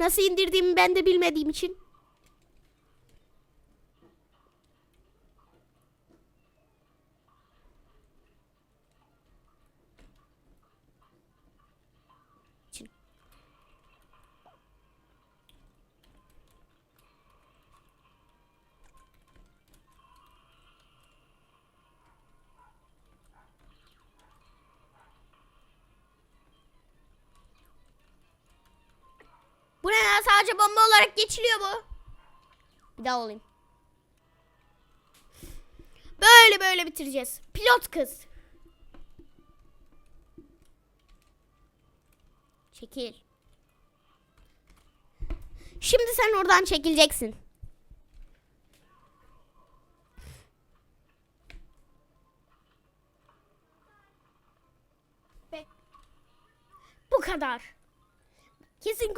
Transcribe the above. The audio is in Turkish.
Nasıl indirdiğimi ben de bilmediğim için. için. Bu ne lan sadece bomba olarak geçiliyor bu. Bir daha olayım. Böyle böyle bitireceğiz. Pilot kız. Çekil. Şimdi sen oradan çekileceksin. Bu kadar. Kesin